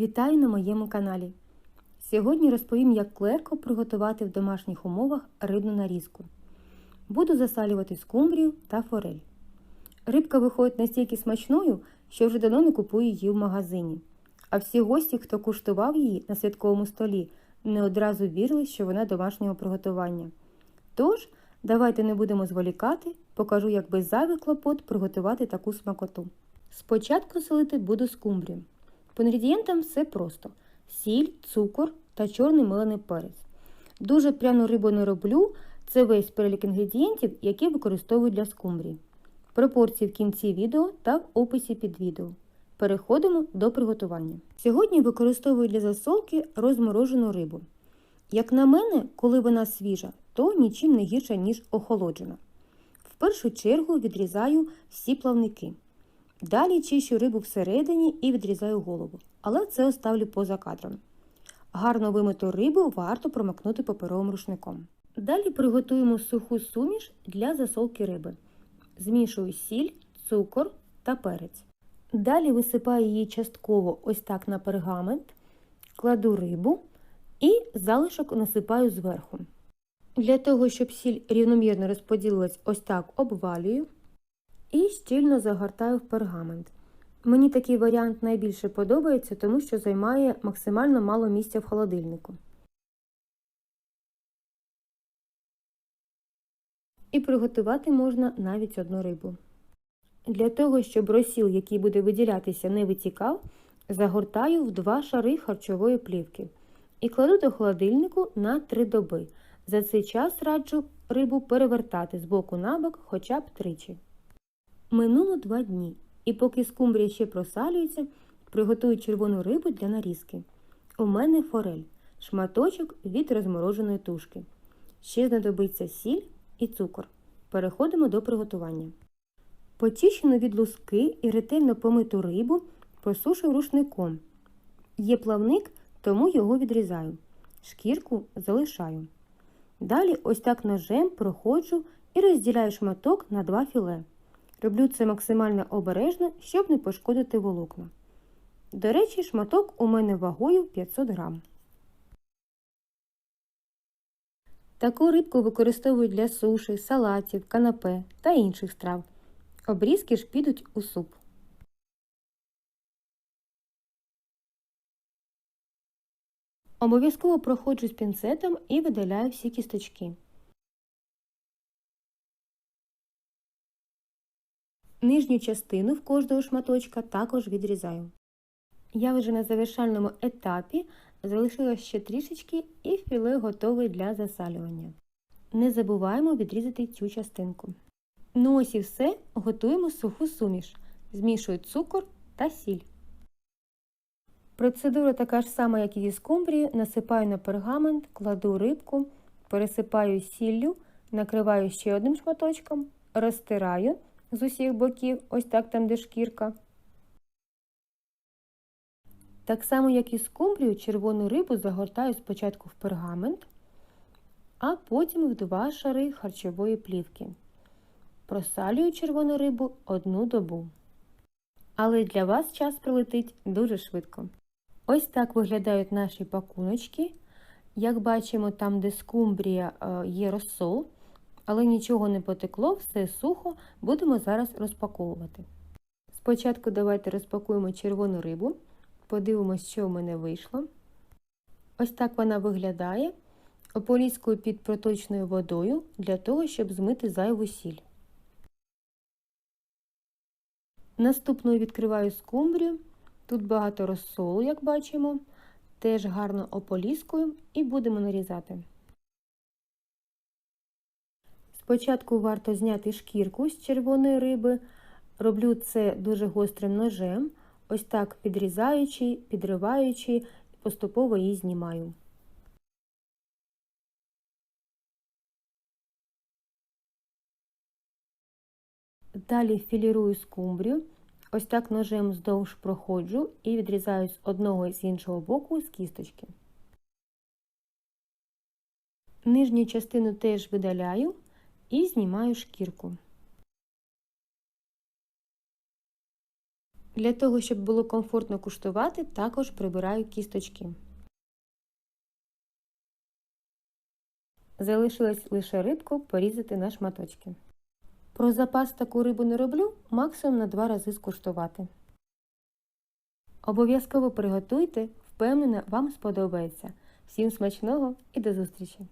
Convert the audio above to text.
Вітаю на моєму каналі. Сьогодні розповім, як легко приготувати в домашніх умовах рибну нарізку. Буду засалювати скумбрію та форель. Рибка виходить настільки смачною, що вже давно не купую її в магазині. А всі гості, хто куштував її на святковому столі, не одразу вірили, що вона домашнього приготування. Тож, давайте не будемо зволікати, покажу, як без зайвих клопот приготувати таку смакоту. Спочатку солити буду скумбрію. По інгредієнтам все просто: сіль, цукор та чорний мелений перець. Дуже пряну рибу не роблю, це весь перелік інгредієнтів, які використовую для скумбрії. Пропорції в кінці відео та в описі під відео. Переходимо до приготування. Сьогодні використовую для засолки розморожену рибу. Як на мене, коли вона свіжа, то нічим не гірша, ніж охолоджена. В першу чергу відрізаю всі плавники. Далі чищу рибу всередині і відрізаю голову, але це оставлю поза кадром. Гарно вимиту рибу варто промокнути паперовим рушником. Далі приготуємо суху суміш для засолки риби. Змішую сіль, цукор та перець. Далі висипаю її частково ось так на пергамент, кладу рибу і залишок насипаю зверху. Для того, щоб сіль рівномірно розподілилась, ось так обвалюю і щільно загортаю в пергамент. Мені такий варіант найбільше подобається, тому що займає максимально мало місця в холодильнику. І приготувати можна навіть одну рибу. Для того, щоб розсіл, який буде виділятися, не витікав, загортаю в два шари харчової плівки і кладу до холодильнику на 3 доби. За цей час раджу рибу перевертати з боку на бок хоча б тричі. Минуло 2 дні, і поки скумбрія ще просалюється, приготую червону рибу для нарізки. У мене форель, шматочок від розмороженої тушки. Ще знадобиться сіль і цукор. Переходимо до приготування. Почищену від луски і ретельно помиту рибу просушую рушником. Є плавник, тому його відрізаю. Шкірку залишаю. Далі ось так ножем проходжу і розділяю шматок на два філе. Роблю це максимально обережно, щоб не пошкодити волокна. До речі, шматок у мене вагою 500 грам. Таку рибку використовують для суші, салатів, канапе та інших страв. Обрізки ж підуть у суп. Обов'язково проходжу з пінцетом і видаляю всі кісточки. Нижню частину в кожного шматочка також відрізаю. Я вже на завершальному етапі залишилось ще трішечки і філе готове для засалювання. Не забуваємо відрізати цю частинку. Ну ось і все, готуємо суху суміш. Змішую цукор та сіль. Процедура така ж сама, як і зі скумбрії. Насипаю на пергамент, кладу рибку, пересипаю сіллю, накриваю ще одним шматочком, розтираю з усіх боків, ось так там, де шкірка. Так само, як і скумбрію, червону рибу загортаю спочатку в пергамент, а потім в два шари харчової плівки. Просалюю червону рибу одну добу. Але для вас час пролетить дуже швидко. Ось так виглядають наші пакуночки. Як бачимо, там, де скумбрія, є розсол, але нічого не потекло, все сухо, будемо зараз розпаковувати. Спочатку давайте розпакуємо червону рибу, подивимось, що в мене вийшло. Ось так вона виглядає. Ополіскую під проточною водою для того, щоб змити зайву сіль. Наступною відкриваю скумбрію. Тут багато розсолу, як бачимо. Теж гарно ополіскую і будемо нарізати. Спочатку варто зняти шкірку з червоної риби. Роблю це дуже гострим ножем, ось так підрізаючи, підриваючи поступово її знімаю. Далі філірую скумбрію. Ось так ножем вздовж проходжу і відрізаю з одного і з іншого боку з кісточки. Нижню частину теж видаляю і знімаю шкірку. Для того, щоб було комфортно куштувати, також прибираю кісточки. Залишилось лише рибку порізати на шматочки. Про запас таку рибу не роблю, максимум на два рази скуштувати. Обов'язково приготуйте, впевнена, вам сподобається. Всім смачного і до зустрічі!